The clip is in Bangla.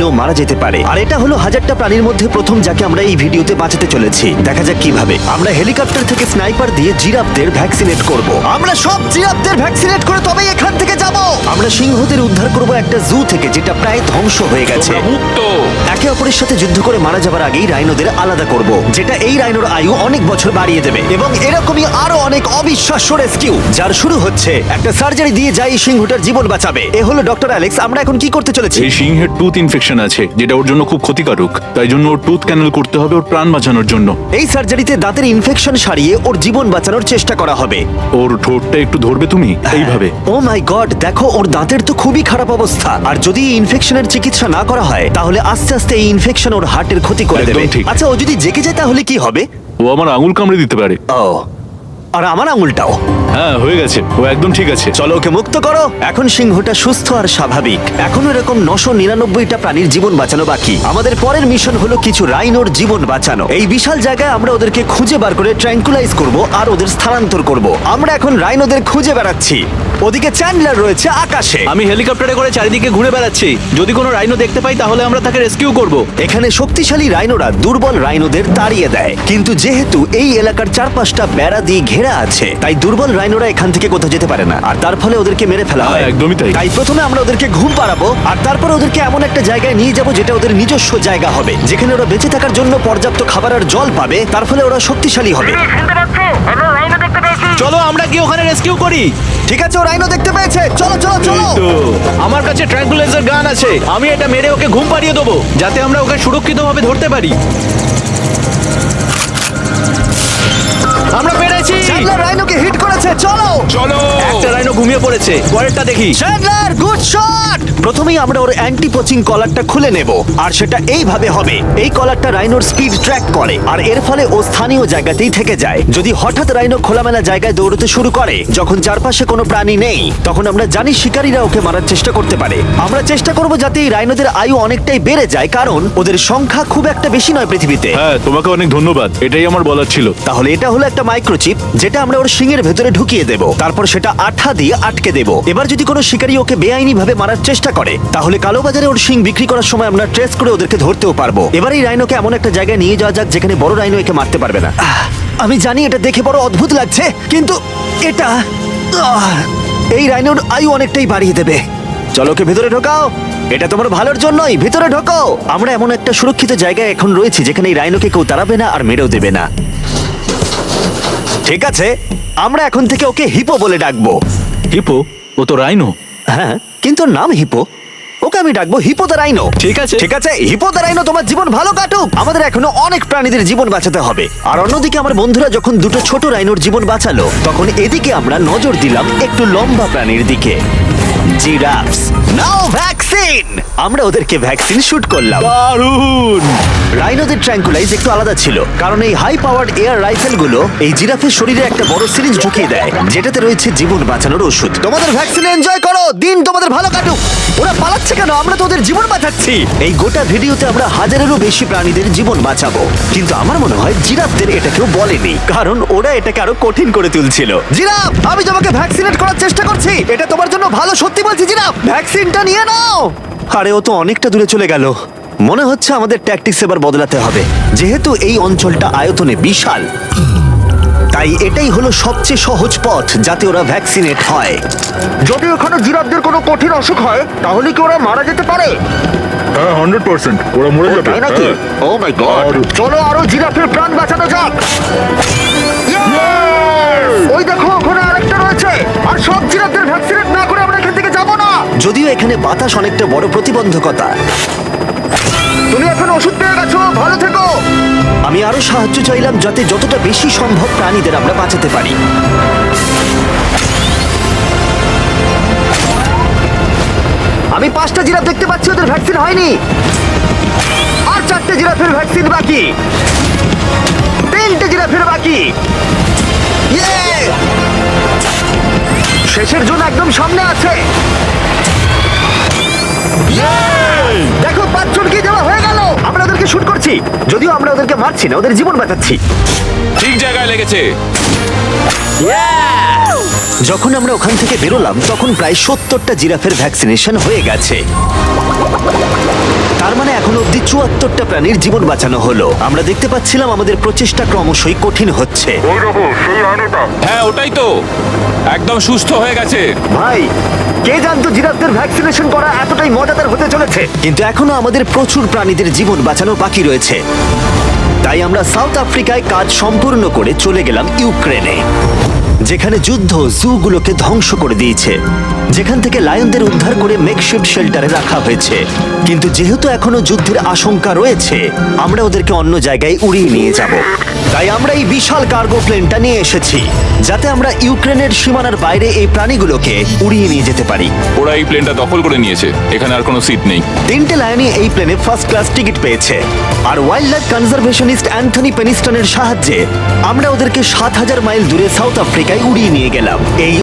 হলেও মারা যেতে পারে। আর এটা হলো হাজারটা প্রাণীর মধ্যে প্রথম যাকে আমরা এই ভিডিওতে বাঁচাতে চলেছি। দেখা যাক কীভাবে। আমরা হেলিকপ্টার থেকে স্নাইপার দিয়ে জিরাফদের ভ্যাকসিনেট করব। আমরা সব জিরাফদের ভ্যাকসিনেট করে তবেই এখান থেকে আমরা সিংহদের উদ্ধার করব একটা জু থেকে যেটা প্রায় ধ্বংস হয়ে গেছে। তোমরা মুক্ত। একে অপরের সাথে যুদ্ধ করে মারা যাবার আগেই রাইনোদের আলাদা করব যেটা এই রাইনোর আয়ু অনেক বছর বাড়িয়ে দেবে। এবং এরকমই আরও অনেক অবিশ্বাস্য রেস্কিউ যার শুরু হচ্ছে। একটা সার্জারি দিয়ে যাই সিংহটার জীবন বাঁচাবে। এ হলো ডক্টর অ্যালেক্স আমরা এখন কি করতে চলেছি? এই সিংহের টুথ ইনফেকশন আছে যেটা ওর জন্য খুব ক্ষতিকারক। তাই জন্য ওর টুথ ক্যানেল করতে হবে ওর প্রাণ বাঁচানোর জন্য। এই সার্জারিতে দাঁতের ইনফেকশন সারিয়ে ওর জীবন বাঁচানোর চেষ্টা করা হবে। ওর ঠোঁটটা একটু ধরবে তুমি এইভাবে। ও মাই গড দেখো ওর দাঁতের তো খুবই খারাপ অবস্থা। আর যদি এই ইনফেকশনের চিকিৎসা না করা হয় তাহলে আস্তে আস্তে এই ইনফেকশন ওর হার্টের ক্ষতি করে একদম দেবে। ঠিক। আচ্ছা ও যদি জেগে যায় তাহলে কি হবে? ও আমার আঙুল কামড়ে দিতে পারে। ও আর আমার আঙুলটাও। হ্যাঁ হয়ে গেছে। ও একদম ঠিক আছে। চলো ওকে মুক্ত করো। এখন সিংহটা সুস্থ আর স্বাভাবিক। এখন এরকম নশো নিরানব্বইটা প্রাণীর জীবন বাঁচানো বাকি। আমাদের পরের মিশন হলো কিছু রাইনোর জীবন বাঁচানো। এই বিশাল জায়গায় আমরা ওদেরকে খুঁজে বার করে ট্র্যাঙ্কুলাইজ করব আর ওদের স্থানান্তর করব। আমরা এখন রাইনোদের খুঁজে বেড়াচ্ছি। ওদিকে চ্যান্ডলার রয়েছে আকাশে। আমি হেলিকপ্টারে করে চারিদিকে ঘুরে বেড়াচ্ছি। যদি কোনো রাইনো দেখতে পাই তাহলে আমরা তাকে রেস্কিউ করব। এখানে শক্তিশালী রাইনোরা দুর্বল রাইনোদের তাড়িয়ে দেয়। কিন্তু যেহেতু এই এলাকার চারপাশটা বেড়া দিয়ে ঘেরা আছে তাই দুর্বল রাইনোরা এখান থেকে কোথাও যেতে পারে না। আর তার ফলে ওদেরকে মেরে ফেলা হয়। হ্যাঁ, একদমই তাই। তাই প্রথমে আমরা ওদেরকে ঘুম পাড়াবো আর তারপর ওদেরকে এমন একটা জায়গায় নিয়ে যাব যেটা ওদের নিজস্ব জায়গা হবে। যেখানে ওরা বেঁচে থাকার জন্য পর্যাপ্ত খাবার আর জল পাবে তার ফলে ওরা শক্তিশালী হবে। শুনতে পাচ্ছ। আমরা লাইনে দেখতে পেয়েছি। চলো আমরা কি ওখানে রেস্কিউ করি। ঠিক আছে ও রাইনো দেখতে পেয়েছে। চলো চলো চলো। তো। আমার কাছে ট্র্যাঙ্কুলাইজার গান আছে। আমি এটা মেরে ওকে ঘুম পাড়িয়ে দেবো যাতে আমরা ওকে সুরক্ষিতভাবে ধরতে পারি। আমরা পেরেছি। চলো! চলো! একটা রাইনো ঘুমিয়ে পড়েছে। পরেরটা দেখি। চ্যান্ডলার গুড শট প্রথমেই আমরা ওর অ্যান্টি পোচিং কলারটা খুলে নেব আর সেটা এইভাবে হবে। এই কলারটা রাইনোর স্পিড ট্র্যাক করে আর এর ফলে ও স্থানীয় জায়গাতেই থেকে যায়। যদি হঠাৎ রাইনো খোলামেলা জায়গায় দৌড়তে শুরু করে যখন চারপাশে কোনো প্রাণী নেই তখন আমরা জানি শিকারীরা ওকে মারার চেষ্টা করতে পারে। আমরা চেষ্টা করব যাতে এই রাইনোদের আয়ু অনেকটাই বেড়ে যায় কারণ ওদের সংখ্যা খুব একটা বেশি নয় পৃথিবীতে। হ্যাঁ তোমাকে অনেক ধন্যবাদ। এটাই আমার বলার ছিল। তাহলে এটা হলো একটা মাইক্রোচিপ যেটা আমরা ওর শিঙের ভেতরে ঢুকিয়ে দেব। তারপর সেটা আঠা দিয়ে আটকে দেব। এবার যদি কোনো শিকারী ওকে বেআইনি ভাবে মারার চেষ্টা করে। তাহলে কালোবাজারে ওর শিং বিক্রি করার সময় আমরা ট্রেস করে ওদেরকে ধরতেও পারব। এবার এই রাইনোকে এমন একটা জায়গায় নিয়ে যাওয়া যাক যেখানে বড় রাইনো একে মারতে পারবে না। আমি জানি এটা দেখে বড় অদ্ভুত লাগছে, কিন্তু এটা এই রাইনোর আয়ু অনেকটাই বাড়িয়ে দেবে। চলো ওকে ভেতরে ঢোকাও। এটা তোমার ভালোর জন্যই, ভেতরে ঢোকো আমরা এমন একটা সুরক্ষিত জায়গায় এখন রয়েছি যেখানে এই রাইনোকে কেউ তাড়াবে না আর মেরেও দেবে না। ঠিক আছে, আমরা এখন থেকে ওকে হিপো বলে ডাকবো। হিপো, ও তো রাইনো। হ্যাঁ কিন্তু ওর নাম হিপো। ওকে আমি ডাকবো হিপো রাইনো ঠিক আছে। ঠিক আছে? হিপো রাইনো তোমার জীবন ভালো কাটুক। আমাদের এখনও অনেক প্রাণীদের জীবন বাঁচাতে হবে। আর অন্যদিকে আমার বন্ধুরা যখন দুটো ছোট রাইনোর জীবন বাঁচালো তখন এদিকে আমরা নজর দিলাম একটু লম্বা প্রাণীর দিকে। জিরাফস। Now vaccine! আমরা ওদেরকে ভ্যাকসিন শুট করলাম। দারুণ! রাইনোদের ট্র্যাঙ্কুলাইজ একটু আলাদা ছিল কারণ এই হাই পাওয়ার্ড এয়ার রাইফেলগুলো এই জিরাফের শরীরে একটা বড় সিরিঞ্জ ঢুকিয়ে দেয় যেটাতে রয়েছে জীবন বাঁচানোর ওষুধ। তোমাদের ভ্যাকসিন এনজয় করো! দিন তোমাদের ভালো কাটুক! ওরা পালাচ্ছে কেন? আমরা তো ওদের জীবন বাঁচাচ্ছি! এই গোটা ভিডিওতে আমরা হাজারেরও বেশি প্রাণীদের জীবন বাঁচাবো। কিন্তু আমার মনে হয় জিরাফদের এটা কেউ বলেনি কারণ ওরা এটাকে আরও কঠিন করে তুলছিল। জিরাফ! আমি তোমাকে ভ্যাকসিনেট করার চেষ্টা করছি! এটা তোমার জন্য ভালো সত্যি বলছি জিরাফ! ভ্যাকসিনটা নিয়ে নাও! আরে ও তো অনেকটা দূরে চলে গেল। মনে হচ্ছে আমাদের ট্যাকটিক্স এবার বদলাতে হবে। যেহেতু এই অঞ্চলটা আয়তনে বিশাল। তাই এটাই হলো সবচেয়ে সহজ পথ যাতে ওরা ভ্যাকসিনেট হয়। যদি ওখানে জিরাফদের কোনো কঠিন অসুখ হয় তাহলে কি ওরা মারা যেতে পারে? হ্যাঁ হান্ড্রেড পার্সেন্ট ওরা মরে ও, তাই নাকি? ও মাই গড চলো আরও জিরাফের প্রাণ বাঁচানো যাক। ওই দেখো যদিও এখানে বাতাস অনেকটা বড় প্রতিবন্ধকতা। তুমি এখন ওষুধ পেয়ে গেছো ভালো থেকো। আমি আরও সাহায্য চাইলাম যাতে যতটা বেশি সম্ভব প্রাণীদের আমরা বাঁচাতে পারি। আমি পাঁচটা জিরাফ দেখতে পাচ্ছি ওদের ভ্যাকসিন হয়নি। আর চারটে জিরাফের ভ্যাকসিন বাকি। তিনটে জিরাফের বাকি। শেষের জন্য একদম সামনে আছে। দেখো পাঁচজনকে দেওয়া হয়ে গেল। আমরা ওদেরকে শুট করছি। যদিও আমরা ওদেরকে মারছি না ওদের জীবন বাঁচাচ্ছি। ঠিক জায়গায় লেগেছে। যখন আমরা ওখান থেকে বেরোলাম তখন প্রায় সত্তরটা জিরাফের ভ্যাকসিনেশন হয়ে গেছে। এখন অব্দি চুয়াত্তরটা প্রাণীর জীবন বাঁচানো হলো। আমরা দেখতে পাচ্ছিলাম আমাদের প্রচেষ্টা ক্রমশই কঠিন হচ্ছে। ওই দেখো সেই আলোটা হ্যাঁ ওটাই তো। একদম সুস্থ হয়ে গেছে। ভাই কে জানতো জিরাফদের ভ্যাকসিনেশন করা এতটাই মজাদার হতে চলেছে? কিন্তু এখনও আমাদের প্রচুর প্রাণীদের জীবন বাঁচানো বাকি রয়েছে। তাই আমরা সাউথ আফ্রিকায় কাজ সম্পূর্ণ করে চলে গেলাম ইউক্রেনে। যেখানে যুদ্ধ জুগুলোকে ধ্বংস করে দিয়েছে। যেখান থেকে লায়নদের উদ্ধার করে মেকশিফট শেল্টারে রাখা হয়েছে। কিন্তু যেহেতু এখনও যুদ্ধের আশঙ্কা রয়েছে আমরা ওদেরকে অন্য জায়গায় উড়িয়ে নিয়ে যাব। তাই আমরা এই বিশাল কার্গো প্লেনটা নিয়ে এসেছি যাতে আমরা ইউক্রেনের সীমানার বাইরে এই প্রাণীগুলোকে উড়িয়ে নিয়ে যেতে পারি। ওরা এই প্লেনটা দখল করে নিয়েছে এখানে আর কোনো সিট নেই। তিনটে লায়নই এই প্লেনে ফার্স্ট ক্লাস টিকিট পেয়েছে। আর ওয়াইল্ড লাইফ কনজারভেশনিস্ট অ্যান্থনি পেনিস্টনের সাহায্যে আমরা ওদেরকে সাত হাজার মাইল দূরে সাউথ আফ্রিকায় উড়িয়ে নিয়ে গেলাম। এই